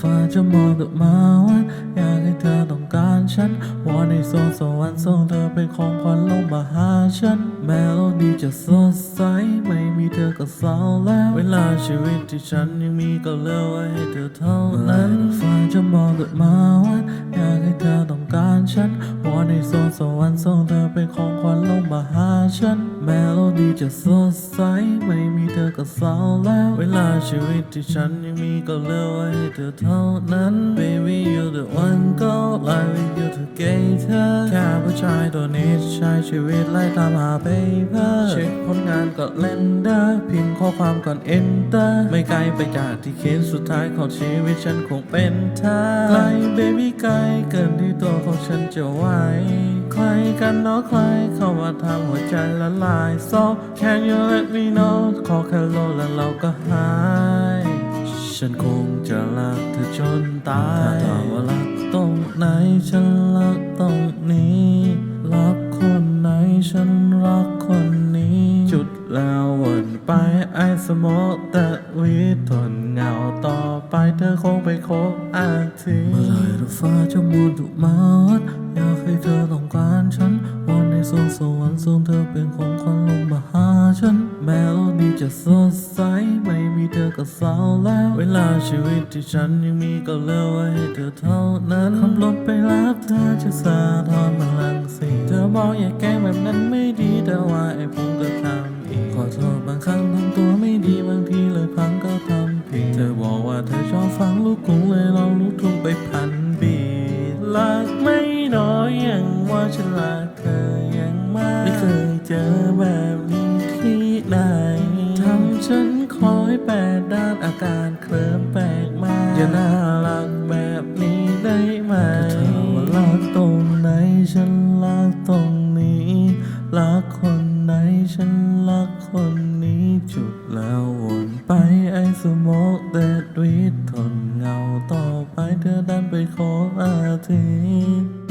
ฟ้าจะมองต่มาวันอยากให้เธอต้องการฉันวอนให้ส่งสวรรค์ส่งเธอเป็นของขวัญลงมาหาฉัน แมโลดี้จะสดใสไม่มีเธอก็เศร้าแล้ว เวลาชีวิตที่ฉันยังมีก็เลือไว้ให้เธอเท่านั้นฟ้าจะมองต่มาวันอยา วอนในสวงสวรรค์ส่งเธอเป็นของขวัญลงมาหาฉัน แมโลดีจะสดใส ไม่มีเธอก็เศร้าแล้ว เวลาชีวิตที่ฉันยังมีก็เหลือไว้ให้เธอเท่านั้น Baby you're the one girl I with you แค่ผู้ชายตัวนี้ใช้ชีวิตไล่ตามหา paper เช็คผลงานก่อนเล่นเดอร์พิมพ์ข้อความก่อน enter ไม่ไกลไปจากที่คิดสุดท้ายของชีวิตฉันคงเป็นเธอไกล baby ไกลเกินที่ตัวของฉันจะไหวใครกันเนาะใครเข้ามาทำหัวใจละลาย so can you let me know ขอแค่โลแล้วเราก็หาย ฉันคงจะรักเธอจนตายถ้าถามว่ารัก ไหนฉันรักตรงนี้ รักคนไหนฉันรักคนนี้ จุดแล้ววนไปไอสมอแต่วิทนเหงาต่อไปเธอคงไปคบอาทีเมื่อไรราฟ้าจะมูนถูกมาวัดอยากให้เธอต้องการฉันวันในสวงสวรรค์ส่งเธอเป็นของขวัญลงมาหา ฉันแมโลดี้จะสดใส ไม่มีเธอก็เศร้าแล้ว เวลาชีวิตที่ฉันยังมีก็เลือไว้ให้เธอเท่านั้นขับรถไปรับเธอจะสาทรมาลังสีเธอบอกอย่าแกล้งแบบนั้นไม่ดีแต่ว่าไอ้ผมก็ทำอีก ขอโทษบางครั้งทำตัวไม่ดีบางทีเลยพังก็ทำผิด เธอบอกว่าเธอชอบฟังลูกกรุงเลยลองลูกทุ่งไปพันบีทรักไม่น้อยอย่างว่าฉันรักเธออย่างมากไม่เคยเจอแบบนี้านอาการเคลิ้มแปลกมากอย่าน่ารักแบบนี้ได้ไหมถ้าว่ารักตรงไหนฉันรักตรงนี้รักคนไหนฉันรักคนนี้จุดแล้ววนไปไอ้สมองแต่วิททนเหงาต่อไปเธอดันไปขออาทิตย์